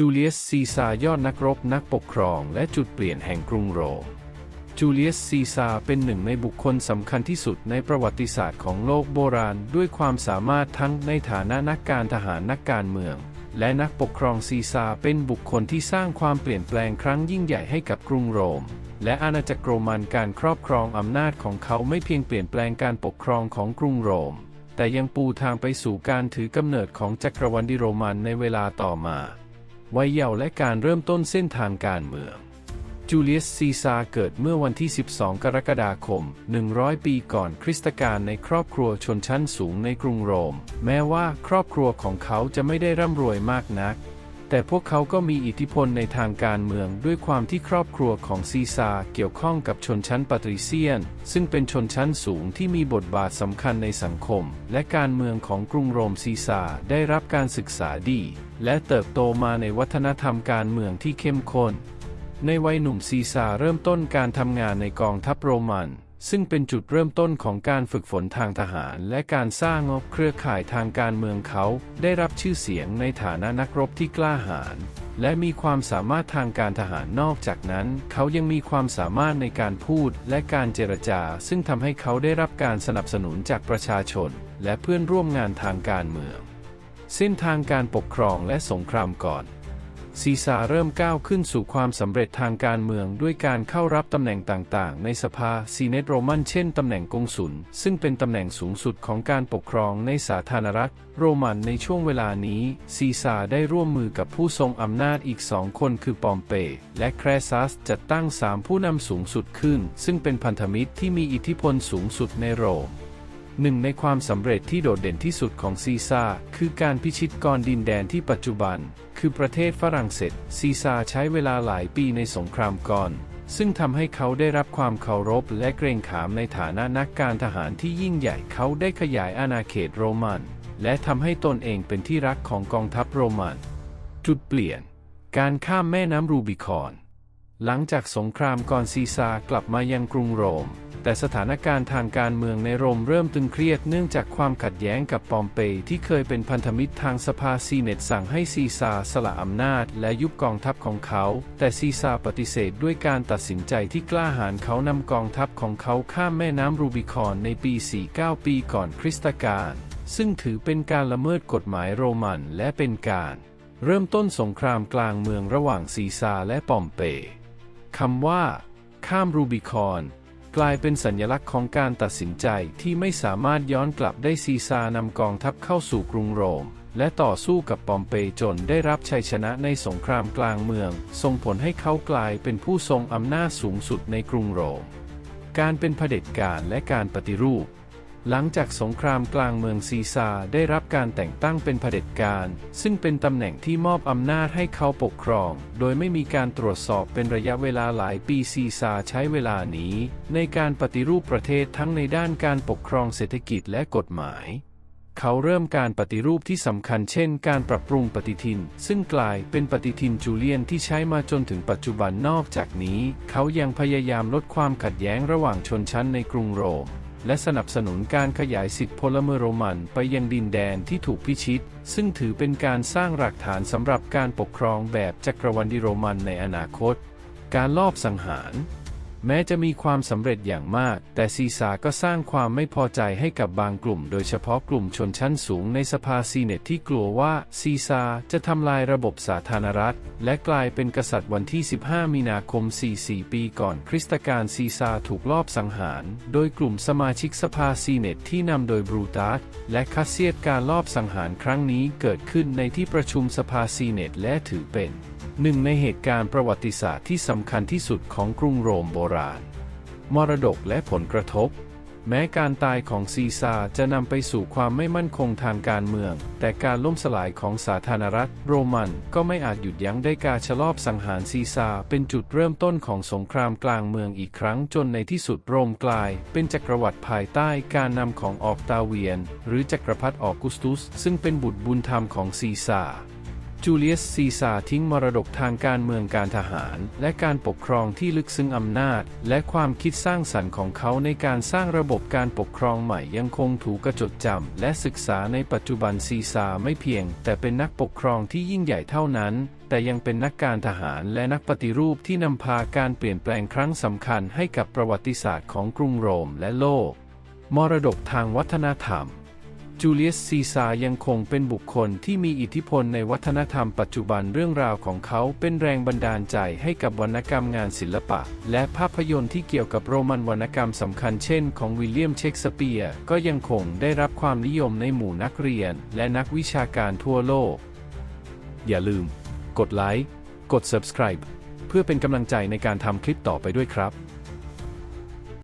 จูเลียสซีซาร์ยอดนักรบนักปกครองและจุดเปลี่ยนแห่งกรุงโรมจูเลียสซีซาร์เป็นหนึ่งในบุคคลสำคัญที่สุดในประวัติศาสตร์ของโลกโบราณ ด้วยความสามารถทั้งในฐานะนักการทหารนักการเมือง และนักปกครองซีซาร์เป็นบุคคลที่สร้างความเปลี่ยนแปลงครั้งยิ่งใหญ่ให้กับกรุงโรม และอาณาจักรโรมันการครอบครองอำนาจของเขาไม่เพียงเปลี่ยนแปลงการปกครองของกรุงโรม แต่ยังปูทางไปสู่การถือกำเนิดของจักรวรรดิโรมันในเวลาต่อมา วัยเยาว์และการเริ่มต้นเส้นทางการเมือง จูเลียสซีซาร์เกิดเมื่อวันที่ 12 กรกฎาคม 100 ปีก่อนคริสตกาลในครอบครัวชนชั้นสูงในกรุงโรม แม้ว่าครอบครัวของเขาจะไม่ได้ร่ำรวยมากนัก แต่พวกเขาก็มีอิทธิพลในทางการเมืองด้วยความที่ครอบครัวของซีซาเกี่ยวข้องกับชนชั้นปาตริเซียน ซึ่งเป็นชนชั้นสูงที่มีบทบาทสำคัญในสังคม และการเมืองของกรุงโรมซีซาได้รับการศึกษาดี และเติบโตมาในวัฒนธรรมการเมืองที่เข้มข้น ในวัยหนุ่มซีซาเริ่มต้นการทำงานในกองทัพโรมัน ซึ่งเป็นจุดเริ่มต้นของการฝึกฝนทางทหาร และการสร้างเครือข่ายทางการเมืองเขา ได้รับชื่อเสียงในฐานะนักรบที่กล้าหาญและมีความสามารถทางการทหารนอกจากนั้น เขายังมีความสามารถในการพูดและการเจรจา ซึ่งทำให้เขาได้รับการสนับสนุนจากประชาชน และเพื่อนร่วมงานทางการเมือง เส้นทางการปกครองและสงครามก่อน ซีซาเริ่มก้าวขึ้นสู่ความสำเร็จทางการเมืองด้วยการเข้ารับตำแหน่งต่างๆ ในสภาซีเนตโรมันเช่นตำแหน่งกงสุล ซึ่งเป็นตำแหน่งสูงสุดของการปกครองในสาธารณรัฐ โรมันในช่วงเวลานี้ซีซาได้ร่วมมือกับผู้ทรงอำนาจอีกสองคนคือปอมเป และแครซัสจัดตั้งสามผู้นำสูงสุดขึ้น ซึ่งเป็นพันธมิตรที่มีอิทธิพลสูงสุดในโรม หนึ่งในความสำเร็จที่โดดเด่นที่สุดของซีซาร์คือการพิชิตกรดินแดนที่ปัจจุบัน คือประเทศฝรั่งเศส ซีซาร์ใช้เวลาหลายปีในสงครามก่อนซึ่งทำให้เขาได้รับความเคารพและเกรงขามในฐานะนักการทหารที่ยิ่งใหญ่เขาได้ขยายอาณาเขตโรมัน และทำให้ตนเองเป็นที่รักของกองทัพโรมัน จุดเปลี่ยน การข้ามแม่น้ำรูบิคอน หลังจากสงครามก่อนซีซาร์กลับมายังกรุงโรม แต่สถานการณ์ทางการเมืองในโรมเริ่มตึงเครียดเนื่องจากความขัดแย้งกับปอมเปย์ที่เคยเป็นพันธมิตรทางสภาซีเนตสั่งให้ซีซาร์สละอำนาจและยุบกองทัพของเขา แต่ซีซาร์ปฏิเสธด้วยการตัดสินใจที่กล้าหาญเขานำกองทัพของเขาข้ามแม่น้ำรูบิคอนในปี 49 ปีก่อนคริสตกาลซึ่งถือเป็นการละเมิดกฎหมายโรมันและเป็นการ เริ่มต้นสงครามกลางเมืองระหว่างซีซาร์และปอมเปย์ คำว่า ข้ามรูบิคอน กลายเป็นสัญลักษณ์ของการตัดสินใจที่ไม่สามารถย้อนกลับได้ซีซาร์นำกองทัพเข้าสู่กรุงโรม และต่อสู้กับปอมเปย์จนได้รับชัยชนะในสงครามกลางเมือง ส่งผลให้เขากลายเป็นผู้ทรงอำนาจสูงสุดในกรุงโรม การเป็นเผด็จการและการปฏิรูป หลังจากสงครามกลางเมืองซีซาร์ได้รับการแต่งตั้งเป็นเผด็จการ ซึ่งเป็นตำแหน่งที่มอบอำนาจให้เขาปกครอง โดยไม่มีการตรวจสอบเป็นระยะเวลาหลายปีซีซาร์ใช้เวลานี้ ในการปฏิรูปประเทศทั้งในด้านการปกครองเศรษฐกิจและกฎหมาย เขาเริ่มการปฏิรูปที่สำคัญเช่น การปรับปรุงปฏิทิน ซึ่งกลายเป็นปฏิทินจูเลียนที่ใช้มาจนถึงปัจจุบันนอกจากนี้ เขายังพยายามลดความขัดแย้งระหว่างชนชั้นในกรุงโรม และสนับสนุนการขยายสิทธิพลเมืองโรมันไปยังดินแดนที่ถูกพิชิต ซึ่งถือเป็นการสร้างหลักฐานสำหรับการปกครองแบบจักรวรรดิโรมันในอนาคต การลอบสังหาร แม้จะมีความสำเร็จอย่างมาก แต่ซีซาร์ก็สร้างความไม่พอใจให้กับบางกลุ่ม โดยเฉพาะกลุ่มชนชั้นสูงในสภาซีเนตที่กลัวว่าซีซาร์จะทำลายระบบสาธารณรัฐ และกลายเป็นกษัตริย์วันที่ 15 มีนาคม 44 ปีก่อนคริสตกาลซีซาร์ถูกลอบสังหาร โดยกลุ่มสมาชิกสภาซีเนตที่นำโดยบรูตัสและคาเซียตการลอบสังหารครั้งนี้เกิดขึ้นในที่ประชุมสภาซีเนตและถือเป็น หนึ่งในเหตุการณ์ประวัติศาสตร์ที่สำคัญที่สุดของกรุงโรมโบราณ มรดกและผลกระทบ แม้การตายของซีซาร์จะนำไปสู่ความไม่มั่นคงทางการเมือง แต่การล่มสลายของสาธารณรัฐโรมันก็ไม่อาจหยุดยั้งได้การชะลอบสังหารซีซาร์เป็นจุดเริ่มต้นของสงครามกลางเมืองอีกครั้งจนในที่สุดโรมกลาย เป็นจักรวรรดิภายใต้การนำของออกตาเวียน หรือจักรพรรดิออกุสตุส ซึ่งเป็นบุตรบุญธรรมของซีซาร์ จูเลียสซีซาร์ทิ้งมรดกทางการเมืองการทหาร และการปกครองที่ลึกซึ้งอำนาจ และความคิดสร้างสรรค์ของเขาในการสร้างระบบการปกครองใหม่ยังคงถูกกระจดจำและศึกษาในปัจจุบันซีซาร์ไม่เพียง แต่เป็นนักปกครองที่ยิ่งใหญ่เท่านั้น แต่ยังเป็นนักการทหารและนักปฏิรูปที่นำพาการเปลี่ยนแปลงครั้งสำคัญให้กับประวัติศาสตร์ของกรุงโรมและโลก มรดกทางวัฒนธรรม จูเลียสซีซายังคงเป็นบุคคลที่มีอิทธิพลในวัฒนธรรมปัจจุบันเรื่องราวของเขาเป็นแรงบันดาลใจให้กับวรรณกรรมงานศิลปะ และภาพยนตร์ที่เกี่ยวกับโรมันวรรณกรรมสำคัญเช่นของวิลเลียมเชกสเปียร์ก็ยังคงได้รับความนิยมในหมู่นักเรียน และนักวิชาการทั่วโลก อย่าลืม กดไลค์กด subscribe เพื่อเป็นกำลังใจในการทำคลิปต่อไปด้วยครับ